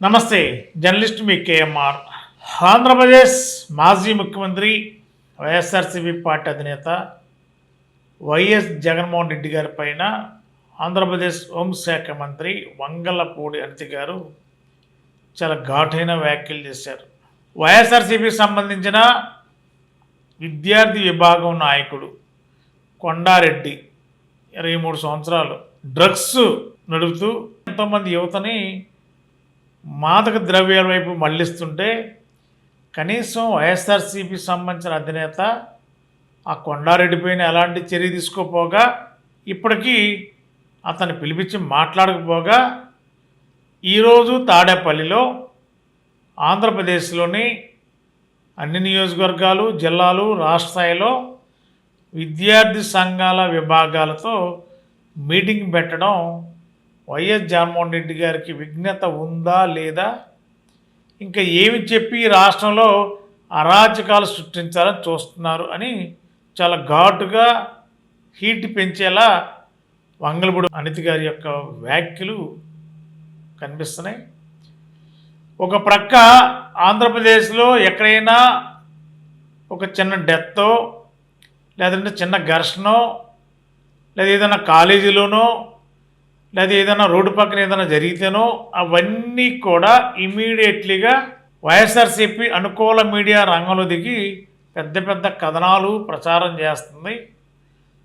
నమస్తే జర్నలిస్ట్ మీ కేఎంఆర్. ఆంధ్రప్రదేశ్ మాజీ ముఖ్యమంత్రి వైఎస్ఆర్సీపీ పార్టీ అధినేత వైఎస్ జగన్మోహన్ రెడ్డి గారి పైన ఆంధ్రప్రదేశ్ హోంశాఖ మంత్రి వంగలపూడి అనిత గారు చాలా ఘాటైన వ్యాఖ్యలు చేశారు. వైఎస్ఆర్సీపీకి సంబంధించిన విద్యార్థి విభాగం నాయకుడు కొండారెడ్డి ఇరవై మూడు సంవత్సరాలు డ్రగ్స్ నడుపుతూ ఎంతోమంది యువతని మాదక ద్రవ్యాల వైపు మళ్ళిస్తుంటే కనీసం వైఎస్ఆర్సీపీ సంబంధించిన అధినేత ఆ కొండారెడ్డి పైన ఎలాంటి చర్య తీసుకోపోగా ఇప్పటికీ అతన్ని పిలిపించి మాట్లాడకపోగా ఈరోజు తాడేపల్లిలో ఆంధ్రప్రదేశ్లోని అన్ని నియోజకవర్గాలు జిల్లాలు రాష్ట్ర స్థాయిలో విద్యార్థి సంఘాల విభాగాలతో మీటింగ్ పెట్టడం వైఎస్ జగన్మోహన్ రెడ్డి గారికి విఘ్నత ఉందా లేదా? ఇంకా ఏమి చెప్పి రాష్ట్రంలో అరాచకాలు సృష్టించాలని చూస్తున్నారు అని చాలా ఘాటుగా హీట్ పెంచేలా వంగలపూడి అనితి గారి యొక్క వ్యాఖ్యలు కనిపిస్తున్నాయి. ఒక ప్రక్క ఆంధ్రప్రదేశ్లో ఎక్కడైనా ఒక చిన్న డెత్తో లేదంటే చిన్న ఘర్షణో లేదా ఏదైనా కాలేజీలోనో లేదా ఏదైనా రోడ్డు పక్కన ఏదైనా జరిగితేనో అవన్నీ కూడా ఇమీడియట్లీగా వైఎస్ఆర్సీపీ అనుకూల మీడియా రంగంలో దిగి పెద్ద పెద్ద కథనాలు ప్రచారం చేస్తుంది.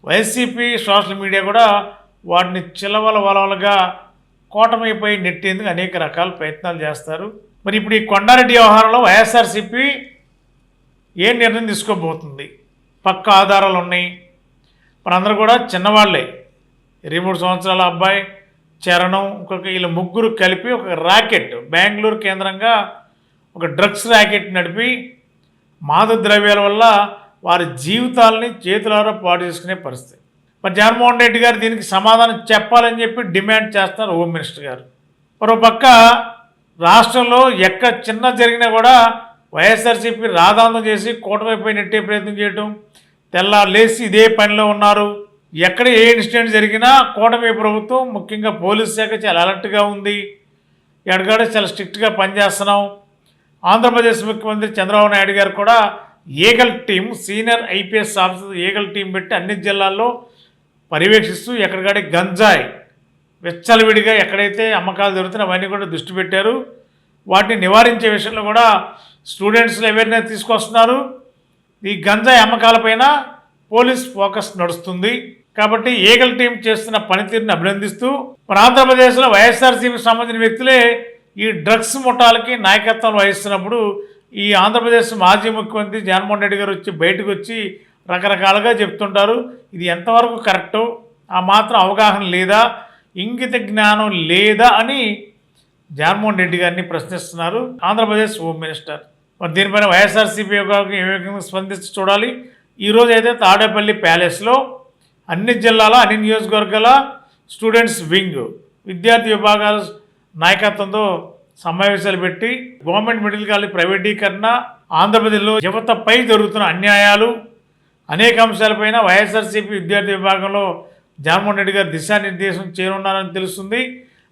వైసీపీ సోషల్ మీడియా కూడా వాటిని చిలవల వలవలుగా కోటమైపోయి నెట్టేందుకు అనేక రకాల ప్రయత్నాలు చేస్తారు. మరి ఇప్పుడు ఈ కొండారెడ్డి వ్యవహారంలో వైఎస్ఆర్సీపీ ఏ నిర్ణయం తీసుకోబోతుంది? పక్క ఆధారాలు ఉన్నాయి. మనందరూ కూడా చిన్నవాళ్ళే. ఇరవై మూడు సంవత్సరాల అబ్బాయి చరణం ఇంకొక వీళ్ళ ముగ్గురు కలిపి ఒక ర్యాకెట్ బెంగళూరు కేంద్రంగా ఒక డ్రగ్స్ ర్యాకెట్ నడిపి మాదక ద్రవ్యాల వల్ల వారి జీవితాలని చేతులారా పాడు చేసుకునే పరిస్థితి. మరి జగన్మోహన్ రెడ్డి గారు దీనికి సమాధానం చెప్పాలని చెప్పి డిమాండ్ చేస్తున్నారు హోమ్ మినిస్టర్ గారు. మరో పక్క రాష్ట్రంలో ఎక్కడ చిన్న జరిగినా కూడా వైఎస్ఆర్సీపీ రాదాంతం చేసి కూటమిపై నెట్టే ప్రయత్నం చేయటం తెల్లారు లేచి ఇదే పనిలో ఉన్నారు. ఎక్కడ ఏ ఇన్సిడెంట్ జరిగినా కూటమి ప్రభుత్వం ముఖ్యంగా పోలీస్ శాఖ చాలా అలర్ట్గా ఉంది. ఎడగాడ చాలా స్ట్రిక్ట్గా పనిచేస్తున్నాం. ఆంధ్రప్రదేశ్ ముఖ్యమంత్రి చంద్రబాబు నాయుడు గారు కూడా eagle team senior IPS officer eagle team పెట్టి అన్ని జిల్లాల్లో పర్యవేక్షిస్తూ ఎక్కడికాడే గంజాయి విచ్చలవిడిగా ఎక్కడైతే అమ్మకాలు జరుగుతున్నాయి అవన్నీ కూడా దృష్టి పెట్టారు. వాటిని నివారించే విషయంలో కూడా స్టూడెంట్స్లు అవేర్నెస్ తీసుకొస్తున్నారు. ఈ గంజాయి అమ్మకాలపైన పోలీస్ ఫోకస్ నడుస్తుంది. కాబట్టి ఏగల టీం చేస్తున్న పనితీరుని అభినందిస్తూ మన ఆంధ్రప్రదేశ్లో వైఎస్ఆర్సీపీకి సంబంధించిన వ్యక్తులే ఈ డ్రగ్స్ ముఠాలకి నాయకత్వం వహిస్తున్నప్పుడు ఈ ఆంధ్రప్రదేశ్ మాజీ ముఖ్యమంత్రి జగన్మోహన్ రెడ్డి గారు వచ్చి బయటకు వచ్చి రకరకాలుగా చెప్తుంటారు. ఇది ఎంతవరకు కరెక్టు ఆ మాత్రం అవగాహన లేదా ఇంగిత జ్ఞానం లేదా అని జగన్మోహన్ రెడ్డి గారిని ప్రశ్నిస్తున్నారు ఆంధ్రప్రదేశ్ హోమ్ మినిస్టర్. మరి దీనిపైన వైఎస్ఆర్సీపీ ఏ విధంగా స్పందించి చూడాలి. ఈరోజు అయితే తాడేపల్లి ప్యాలెస్లో అన్ని జిల్లాల అన్ని నియోజకవర్గాల స్టూడెంట్స్ వింగ్ విద్యార్థి విభాగాల నాయకత్వంతో సమావేశాలు పెట్టి గవర్నమెంట్ మిడిల్ కాలేజ్ ప్రైవేటీకరణ ఆంధ్రప్రదేశ్లో యువతపై జరుగుతున్న అన్యాయాలు అనేక అంశాలపైన వైఎస్ఆర్సీపీ విద్యార్థి విభాగంలో జగన్మోహన్ రెడ్డి గారు దిశానిర్దేశం చేరున్నారని తెలుస్తుంది.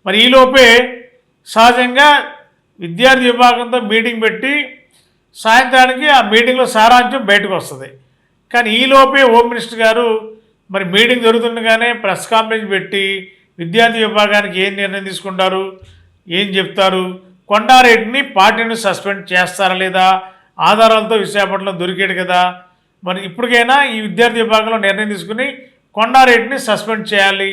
మరి ఈలోపే సహజంగా విద్యార్థి విభాగంతో మీటింగ్ పెట్టి సాయంత్రానికి ఆ మీటింగ్లో సారాంశం బయటకు వస్తుంది. కానీ ఈలోపే హోమ్ మినిస్టర్ గారు మరి మీటింగ్ జరుగుతుండగానే ప్రెస్ కాన్ఫరెన్స్ పెట్టి విద్యార్థి విభాగానికి ఏం నిర్ణయం తీసుకుంటారు? ఏం చెప్తారు? కొండారెడ్డిని పార్టీని సస్పెండ్ చేస్తారా లేదా? ఆధారాలతో విశాఖపట్నం దొరికాడు కదా. మరి ఇప్పటికైనా ఈ విద్యార్థి విభాగంలో నిర్ణయం తీసుకుని కొండారెడ్డిని సస్పెండ్ చేయాలి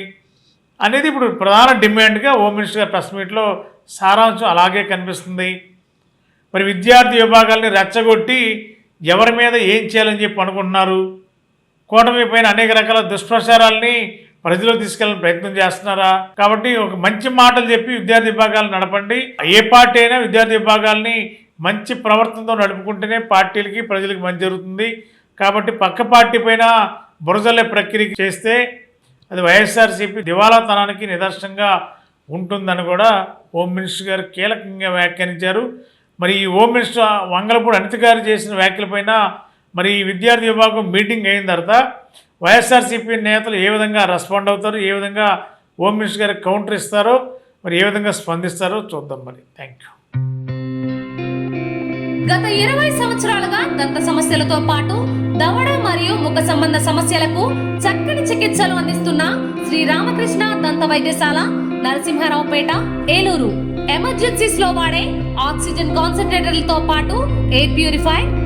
అనేది ఇప్పుడు ప్రధాన డిమాండ్గా హోమ్ మినిస్టర్ గారి ప్రెస్ మీట్లో సారాంశం అలాగే కనిపిస్తుంది. మరి విద్యార్థి విభాగాల్ని రెచ్చగొట్టి ఎవరి మీద ఏం చేయాలని చెప్పి అనుకుంటున్నారు? కూటమి పైన అనేక రకాల దుష్ప్రచారాలని ప్రజల్లో తీసుకెళ్ళిన ప్రయత్నం చేస్తున్నారా? కాబట్టి ఒక మంచి మాటలు చెప్పి విద్యార్థి విభాగాలు నడపండి. ఏ పార్టీ అయినా విద్యార్థి విభాగాల్ని మంచి ప్రవర్తనతో నడుపుకుంటేనే పార్టీలకి ప్రజలకి మంచి జరుగుతుంది. కాబట్టి పక్క పార్టీ పైన బురజల్లే ప్రక్రియ చేస్తే అది వైఎస్ఆర్సీపీ దివాలాతనానికి నిదర్శనంగా ఉంటుందని కూడా హోమ్ మినిస్టర్ గారు కీలకంగా వ్యాఖ్యానించారు. మరి ఈ హోమ్ మినిస్టర్ వంగలపూడి అనిత గారు చేసిన వ్యాఖ్యలపైన మరి ఈ విద్యార్థి విభాగం మీటింగ్ అయిన తర్వాత వైఎస్ఆర్సీపీ నేతలు ఏ విధంగా రెస్పాండ్ అవుతారు ఏ విధంగా హోమ్ మినిస్టర్ గారికి కౌంటర్ ఇస్తారో మరి ఏ విధంగా స్పందిస్తారో చూద్దాం మరి. థ్యాంక్ యూ గత ఇరవై సంవత్సరాలుగా దంత సమస్యలతో పాటు దవడ మరియు ముఖ సంబంధ సమస్యలకు చక్కని చికిత్సలు అందిస్తున్న శ్రీ రామకృష్ణ దంత వైద్యశాల నరసింహారావుపేట ఏలూరు. ఎమర్జెన్సీస్లో వాడే ఆక్సిజన్ కాన్సన్ట్రేటర్లతో పాటు air purify